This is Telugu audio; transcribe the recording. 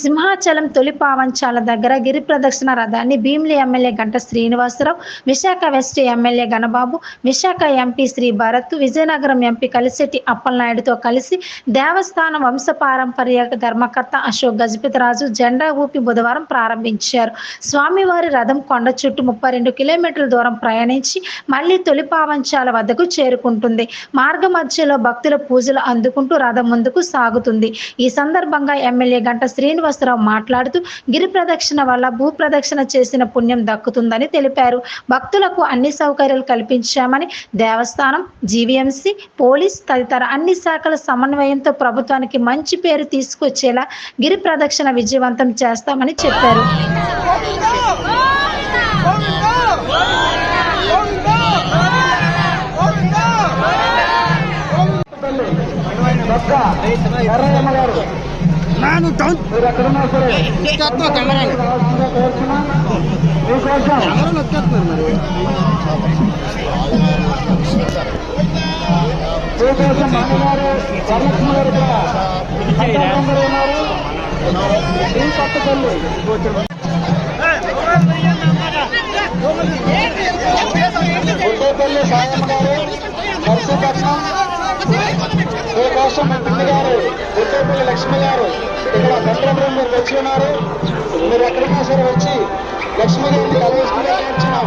సింహాచలం తొలి పావంచాల దగ్గర గిరి ప్రదక్షిణ రథాన్ని Bheemili MLA Ganta Srinivasarao Visakha west MLA Ganababu Visakha MP Shri Bharat Vizianagaram MP Kalisetti అప్పలనాయుడుతో కలిసి దేవస్థానం వంశపారంపర్య ధర్మకర్త అశోక్ గజపతిరాజు జెండా ఊపి బుధవారం ప్రారంభించారు. స్వామివారి రథం కొండ చుట్టూ ముప్పై రెండు కిలోమీటర్ల దూరం ప్రయాణించి మళ్ళీ తొలి పావంచాల వద్దకు చేరుకుంటుంది. మార్గ మధ్యలో భక్తుల పూజలు అందుకుంటూ రథం ముందుకు సాగుతుంది. ఈ సందర్భంగా ఎమ్మెల్యే గంట శ్రీనివాసరావు మాట్లాడుతూ గిరి ప్రదక్షిణ వల్ల భూ ప్రదక్షిణ చేసిన పుణ్యం దక్కుతుందని తెలిపారు భక్తులకు అన్ని సౌకర్యాలు కల్పించామని దేవస్థానం జీవీఎంసీ పోలీస్ తదితర అన్ని శాఖల సమన్వయంతో ప్రభుత్వానికి మంచి పేరు తీసుకొచ్చేలా గిరి ప్రదక్షిణ విజయవంతం చేస్తామని చెప్పారు ನಾನು ಟೌನ್ ఎక్కేస్తున్నా కెమెరాని కెమెరాలు ఎక్కేస్తున్నారు మరి గుడ్డేపల్లి శ్రీకోశం పిన్ని గారు గుడ్డేపల్లి లక్ష్మి గారు ఇక్కడ తండ్రి మీరు వచ్చి ఉన్నారు. మీరు ఎక్కడికైనా సరే వచ్చి లక్ష్మి గారిని కలవేసుకుని వచ్చినాం